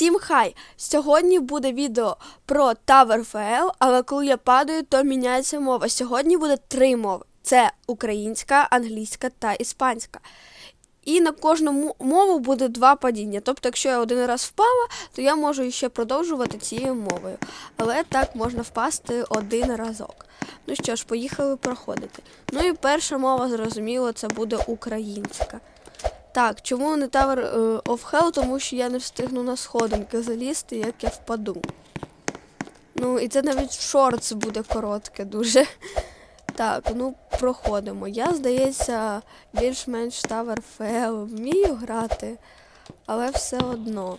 Всім хай! Сьогодні буде відео про Tower FL, але коли я падаю, то міняється мова. Сьогодні буде три мови: це українська, англійська та іспанська. І на кожну мову буде два падіння. Тобто, якщо я один раз впала, то я можу ще продовжувати цією мовою. Але так можна впасти один разок. Ну що ж, поїхали проходити. Ну і перша мова, зрозуміло, це буде українська. Так, чому не Tower е, of Hell? Тому що я не встигну на сходинки залізти, як я впаду. Ну, і це навіть в шортс буде коротке дуже. Так, ну проходимо. Я, здається, більш-менш Tower of вмію грати, але все одно.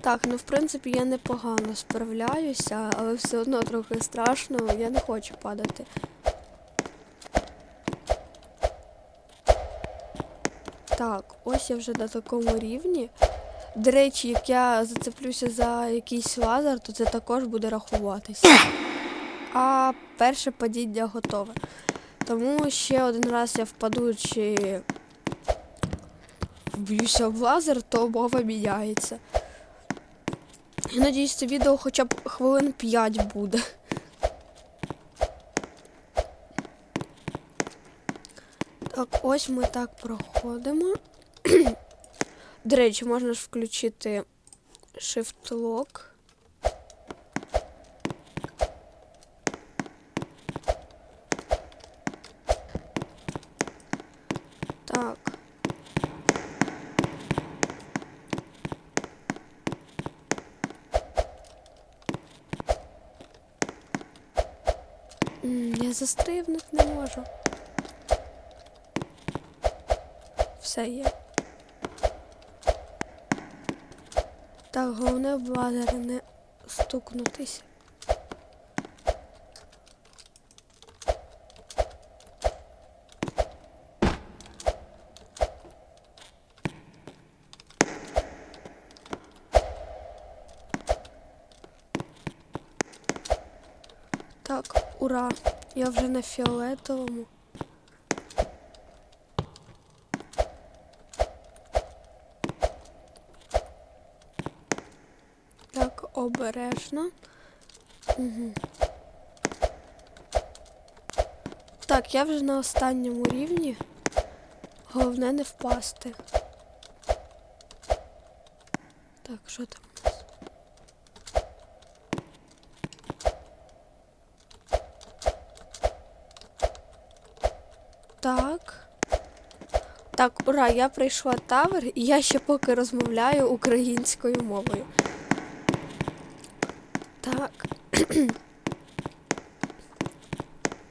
Так, ну в принципі я непогано справляюся, але все одно трохи страшно, я не хочу падати. Так, ось я вже на такому рівні. До речі, як я зацеплюся за якийсь лазер, то це також буде рахуватися. А перше падіння готове. Тому ще один раз я впаду чи вб'юся в лазер, то мова міняється. Я надіюсь, це відео хоча б хвилин 5 буде. Так, ось ми так проходимо. До речі, можна ж включити Shift Lock. Так. Я застрибнути не можу. Все є. Так, головне в лазери не стукнутися. Так, ура! Я вже на фіолетовому. Так, обережно. Угу. Так, я вже на останньому рівні. Головне не впасти. Так, що там у нас? Так. Так, ура, я прийшла тавер, і я ще поки розмовляю українською мовою. Так.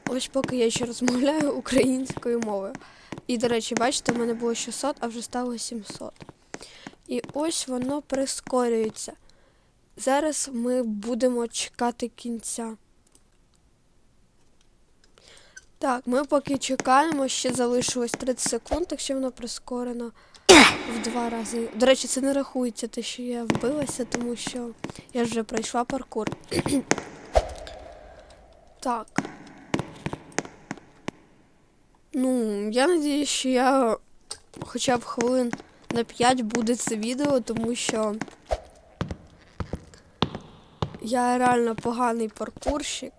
Ось поки я ще розмовляю українською мовою. І, до речі, бачите, в мене було 600, а вже стало 700. І ось воно прискорюється. Зараз ми будемо чекати кінця. Так, ми поки чекаємо, ще залишилось 30 секунд, якщо воно прискорено в два рази. До речі, це не рахується те, що я вбилася, тому що я вже пройшла паркур. так. Ну, я надію, що я хоча б хвилин на 5 буде це відео, тому що я реально поганий паркурщик.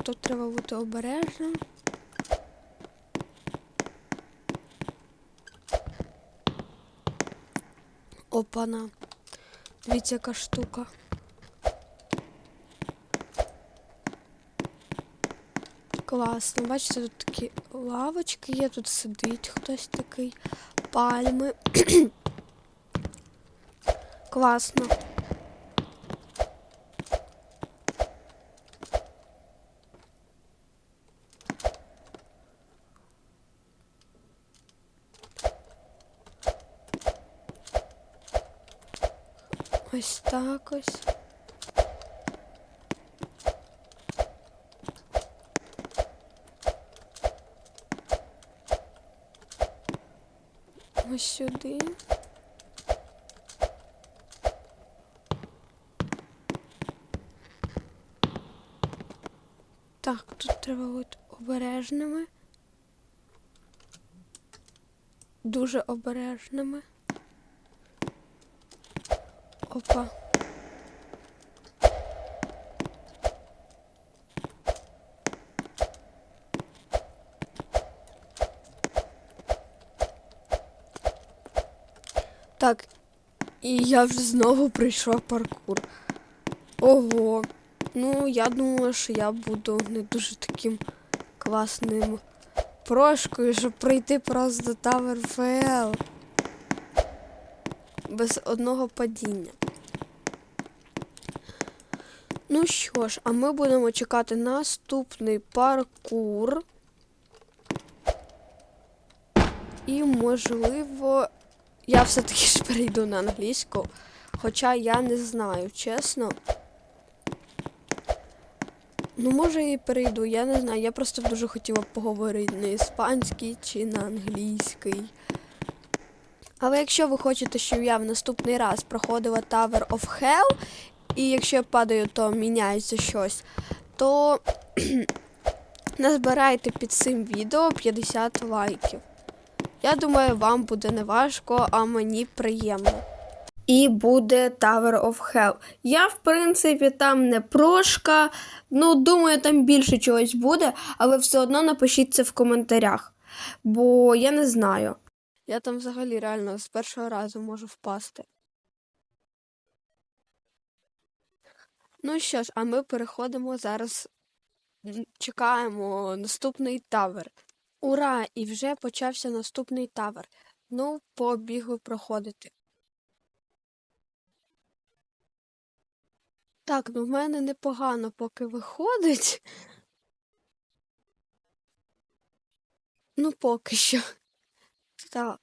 Так, отут треба бути обережним. Опана. Дивіться, яка штука. Класно. Бачите, тут такі лавочки є, тут сидить хтось такий. Пальми. Класно. Ось так ось. Ось сюди. Так, тут треба бути обережними. Дуже обережними. Опа. Так, і я вже знову прийшов паркур. Ого. Ну, я думала, що я буду не дуже таким класним прошкою, щоб пройти просто до Tower FL. Без одного падіння. Ну що ж, а ми будемо чекати наступний паркур. І, можливо, я все-таки ж перейду на англійську. Хоча я не знаю, чесно. Ну, може і перейду, я не знаю. Я просто дуже хотіла поговорити на іспанській чи на англійській. Але якщо ви хочете, щоб я в наступний раз проходила Tower of Hell, і якщо я падаю, то міняється щось, то назбирайте під цим відео 50 лайків. Я думаю, вам буде не важко, а мені приємно. І буде Tower of Hell. Я, в принципі, там не прошка. Ну, думаю, там більше чогось буде, але все одно напишіть це в коментарях. Бо я не знаю. Я там взагалі реально з першого разу можу впасти. Ну що ж, а ми переходимо зараз. Чекаємо наступний тавер. Ура! І вже почався наступний тавер. Ну, побігли проходити. Так, ну в мене непогано поки виходить. Ну, поки що. Так.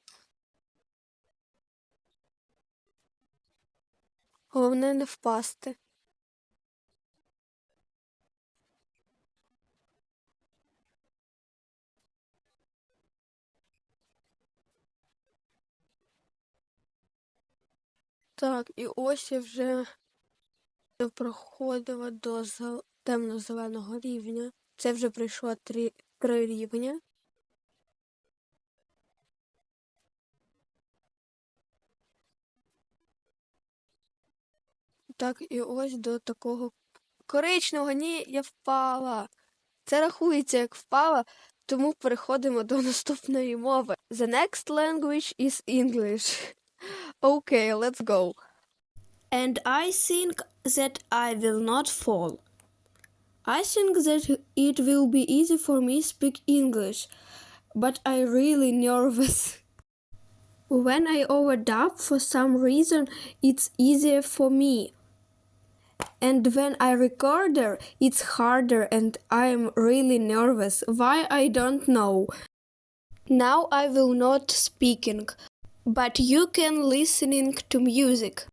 Головне не впасти. Так, і ось я вже проходила до темно-зеленого рівня. Це вже пройшло три, три рівня. Так, і ось до такого коричневого. Ні, я впала. Це рахується як впала, тому переходимо до наступної мови. The next language is English. Okay, let's go. And I think that I will not fall. I think that it will be easy for me speak English, but I really nervous. When I overdub for some reason, it's easier for me. And when I recorder, it's harder and I'm really nervous. Why I don't know. Now I will not speaking, but you can listening to music.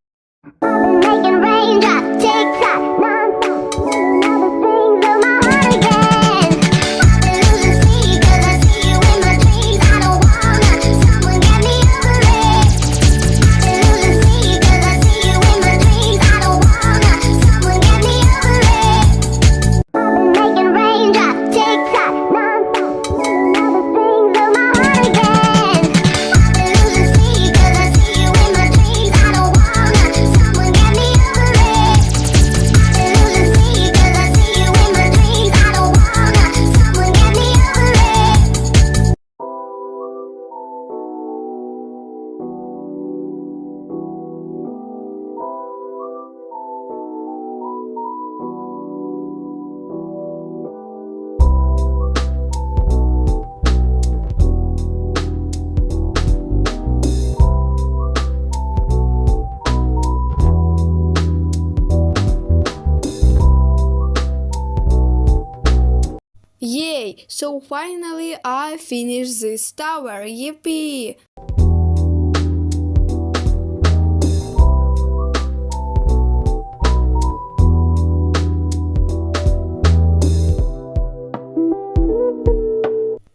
So finally I finished this tower. Yippee!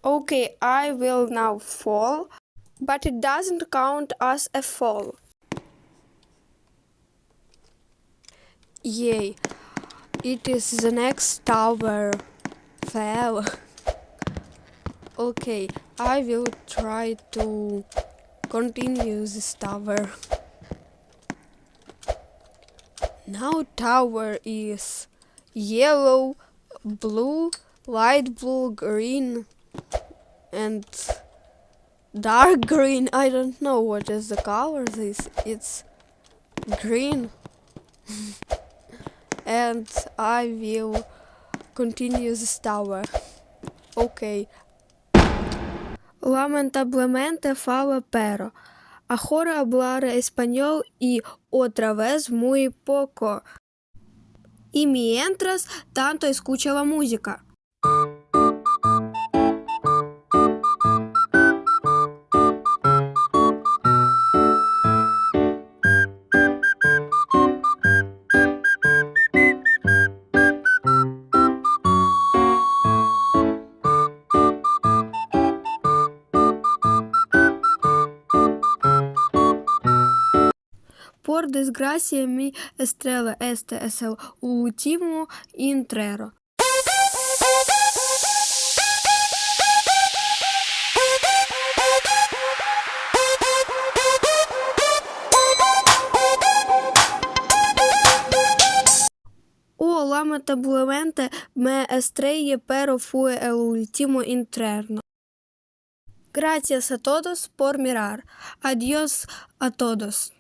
Okay, I will now fall, but it doesn't count as a fall. Yay! It is the next tower. FL. Okay, I will try to continue this tower. Now tower is yellow, blue, light blue, green, and dark green. I don't know what is the color this. It's green. and I will continue this tower. Okay. Hablaré español y otra vez muy poco. Y mientras tanto escucha la música. Por desgracia mi estrella este es el último intero. O lamentablemente me estrellé pero fue el último interno. Gracias a todos por mirar. Adiós a todos.